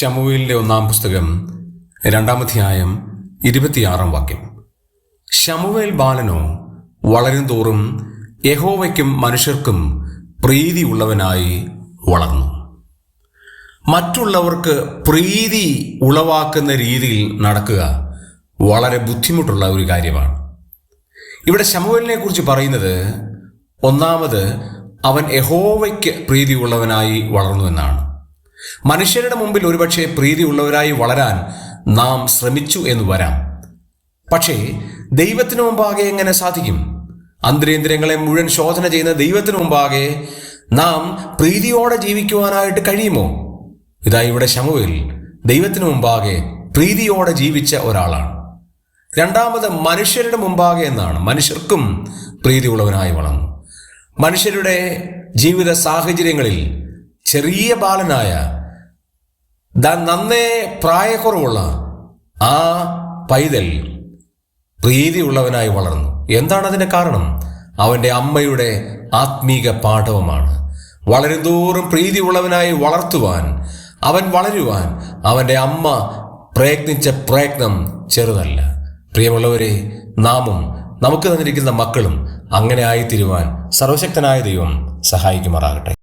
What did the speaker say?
ശമുവേലിന്റെ ഒന്നാം പുസ്തകം രണ്ടാമധ്യായം ഇരുപത്തിയാറാം വാക്യം. ശമുവേൽ ബാലനോ വളരും തോറും യഹോവയ്ക്കും മനുഷ്യർക്കും പ്രീതിയുള്ളവനായി വളർന്നു. മറ്റുള്ളവർക്ക് പ്രീതി ഉളവാക്കുന്ന രീതിയിൽ നടക്കുക വളരെ ബുദ്ധിമുട്ടുള്ള ഒരു കാര്യമാണ്. ഇവിടെ ശമുവേലിനെ കുറിച്ച് പറയുന്നത് ഒന്നാമത് അവൻ യഹോവയ്ക്ക് പ്രീതിയുള്ളവനായി വളർന്നു എന്നാണ്. മനുഷ്യരുടെ മുമ്പിൽ ഒരുപക്ഷെ പ്രീതിയുള്ളവരായി വളരാൻ നാം ശ്രമിച്ചു എന്ന് വരാം. പക്ഷേ ദൈവത്തിനു മുമ്പാകെ എങ്ങനെ സാധിക്കും? അന്തരേന്ദ്രിയങ്ങളെ മുഴുവൻ ശോധന ചെയ്യുന്ന ദൈവത്തിനു മുമ്പാകെ നാം പ്രീതിയോടെ ജീവിക്കുവാനായിട്ട് കഴിയുമോ? ഇതാ ഇവിടെ ശമുവിൽ ദൈവത്തിനു മുമ്പാകെ പ്രീതിയോടെ ജീവിച്ച ഒരാളാണ്. രണ്ടാമത് മനുഷ്യരുടെ മുമ്പാകെ എന്നാണ്. മനുഷ്യർക്കും പ്രീതിയുള്ളവനായി വളർന്നു. മനുഷ്യരുടെ ജീവിത സാഹചര്യങ്ങളിൽ ചെറിയ ബാലനായ നന്നേ പ്രായക്കുറവുള്ള ആ പൈതൽ പ്രീതിയുള്ളവനായി വളർന്നു. എന്താണ് അതിന്റെ കാരണം? അവന്റെ അമ്മയുടെ ആത്മീക പാഠവുമാണ്. വളരും തോറും പ്രീതിയുള്ളവനായി വളർത്തുവാൻ അവൻ വളരുവാൻ അവന്റെ അമ്മ പ്രയത്നിച്ച പ്രയത്നം ചെറുതല്ല. പ്രിയമുള്ളവരെ നാമും നമുക്ക് തന്നിരിക്കുന്ന മക്കളും അങ്ങനെ ആയിത്തീരുവാൻ സർവശക്തനായ ദൈവം സഹായിക്കുമാറാകട്ടെ.